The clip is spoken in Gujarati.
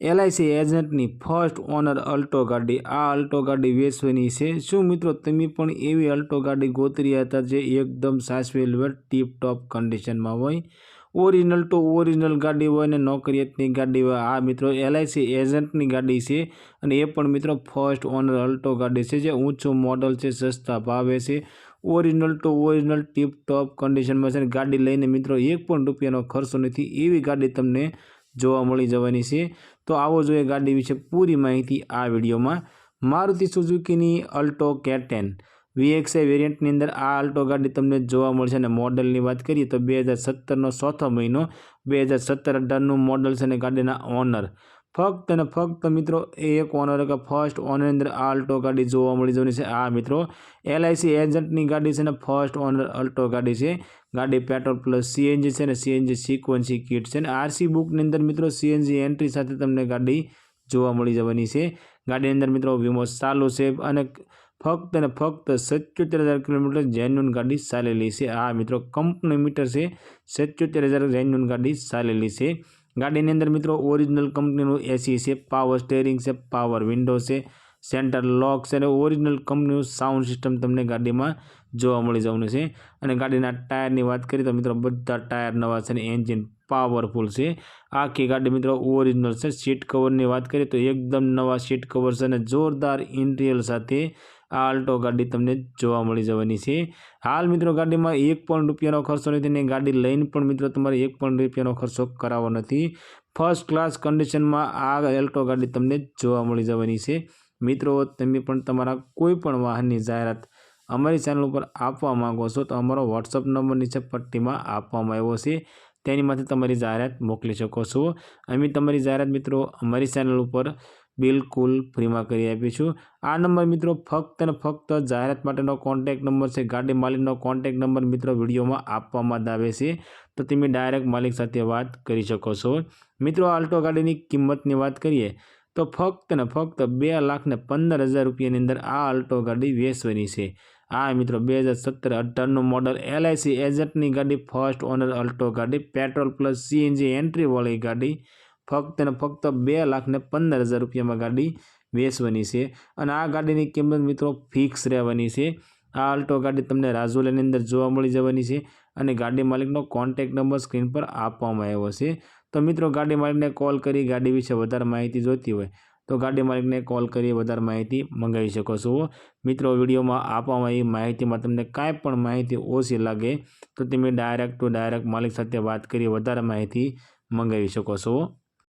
એલઆઈસી એજન્ટની ફર્સ્ટ ઓનર અલ્ટો ગાડી. આ અલ્ટો ગાડી વેચવાની છે. શું મિત્રો તમે પણ એવી અલ્ટો ગાડી ગોતરી હતા જે એકદમ સાચવેલ હોય ટીપ ટોપ કન્ડિશનમાં હોય? ઓરિજિનલ તો ઓરિજિનલ ગાડી હોય ને નોકરિયાતની ગાડી હોય. આ મિત્રો એલઆઈસી એજન્ટની ગાડી છે અને એ પણ મિત્રો ફર્સ્ટ ઓનર અલ્ટો ગાડી છે જે ઊંચું મોડલ છે, સસ્તા ભાવે છે. ઓરિજિનલ તો ઓરિજિનલ ટીપ ટોપ કન્ડિશનમાં છે ગાડી લઈને મિત્રો એક પણ રૂપિયાનો ખર્ચો નથી. એવી ગાડી તમને જોવા મળી જવાની છે. તો આવો જોઈએ ગાડી વિશે પૂરી માહિતી આ વિડીયોમાં. મારુતિ સુઝુકીની અલ્ટો કેટેન. વીએક્સઆઈ વેરિયન્ટની અંદર આ અલ્ટો ગાડી તમને જોવા મળશે અને મોડલની વાત કરીએ તો બે હજાર સત્તરનો ચોથો મહિનો, બે હજાર સત્તર અઢારનું મોડલ છે અને ગાડીના ઓનર. ફક્ત અને ફક્ત મિત્રો એક ઓનર કે ફર્સ્ટ ઓનરની અંદર આ અલ્ટો ગાડી જોવા મળી જવાની છે. આ મિત્રો એલઆઈસી એજન્ટની ગાડી છે ને ફર્સ્ટ ઓનર અલ્ટો ગાડી છે. ગાડી પેટ્રોલ પ્લસ સીએનજી છે ને સીએનજી સિક્વન્સી કિટ છે ને આરસી બુકની અંદર મિત્રો સીએનજી એન્ટ્રી સાથે તમને ગાડી જોવા મળી જવાની છે. ગાડીની અંદર મિત્રો વીમો ચાલુ છે અને ફક્ત અને ફક્ત સત્યોતેર હજાર કિલોમીટર જેન્યુન ગાડી ચાલેલી છે. આ મિત્રો કંપની મીટર છે, સત્યોતેર હજાર જેન્યુન ગાડી ચાલેલી છે. ગાડીની અંદર મિત્રો ઓરિજિનલ કંપનીનું એસી છે પાવર સ્ટેરિંગ છે પાવર વિન્ડો છે સેન્ટર લોક છે અને ઓરિજિનલ કંપનીનું સાઉન્ડ સિસ્ટમ તમને ગાડીમાં જોવા મળી જવાનું છે. અને ગાડીના ટાયરની વાત કરીએ તો મિત્રો બધા ટાયર નવા છે અને એન્જિન પાવરફુલ છે. આખી ગાડી મિત્રો ઓરિજિનલ છે. સીટ કવરની વાત કરીએ તો એકદમ નવા સીટ કવર છે અને જોરદાર ઇન્ટિરિયર સાથે આ આલ્ટો ગાડી તમને જોવા મળી જવાની છે. હાલ મિત્રો ગાડીમાં એક પણ રૂપિયાનો ખર્ચો નથી ને ગાડી લઈને પણ મિત્રો તમારે એક પણ રૂપિયાનો ખર્ચો કરાવવો નથી. ફર્સ્ટ ક્લાસ કન્ડિશનમાં આ એલ્ટો ગાડી તમને જોવા મળી જવાની છે. મિત્રો, તમે પણ તમારા કોઈ પણ વાહનની જાહેરાત અમારી ચેનલ ઉપર આપવા માંગો છો તો અમારો વોટ્સઅપ નંબર નીચે પટ્ટીમાં આપવામાં આવ્યો છે. તેની માટે તમારી જાહેરાત મોકલી શકો છો. અમે તમારી જાહેરાત મિત્રો અમારી ચેનલ ઉપર બિલકુલ ફ્રીમાં કરી આપીશું આ નંબર મિત્રો ફક્ત અને ફક્ત જાહેરાત માટેનો કોન્ટેક નંબર છે. ગાડી માલિકનો કોન્ટેક નંબર મિત્રો વિડીયોમાં આપવામાં આવે છે. તો તમે ડાયરેક્ટ માલિક સાથે વાત કરી શકો છો. મિત્રો આલ્ટો ગાડીની કિંમતની વાત કરીએ, તો ફક્ત ને ફક્ત બે લાખ ને પંદર હજાર રૂપિયાની અંદર આ આલ્ટો ગાડી વેચવાની છે. આ મિત્રો બે હજાર સત્તર અઢારનું મોડલ એલઆઈસી એજન્ટની ગાડી ફર્સ્ટ ઓનર અલ્ટો ગાડી પેટ્રોલ પ્લસ સીએનજી એન્ટ્રીવાળી ગાડી ફક્ત ને ફક્ત બે લાખ ને પંદર હજાર રૂપિયામાં ગાડી વેચવાની છે. અને આ ગાડીની કિંમત મિત્રો ફિક્સ રહેવાની છે. આ અલ્ટો ગાડી તમને રાજુલાની અંદર જોવા મળી જવાની છે અને ગાડી માલિકનો કોન્ટેક નંબર સ્ક્રીન પર આપવામાં આવ્યો છે. તો મિત્રો ગાડી માલિકને કોલ કરી ગાડી વિશે વધારે માહિતી જોઈતી હોય તો ગાડી માલિકને કોલ કરી વધારે માહિતી મંગાવી શકો છો. મિત્રો વિડીયોમાં આપવામાં આવી માહિતીમાં તમને કાંઈ પણ માહિતી ઓછી લાગે તો તમે ડાયરેક્ટ ટુ ડાયરેક્ટ માલિક સાથે વાત કરી વધારે માહિતી મંગાવી શકો છો.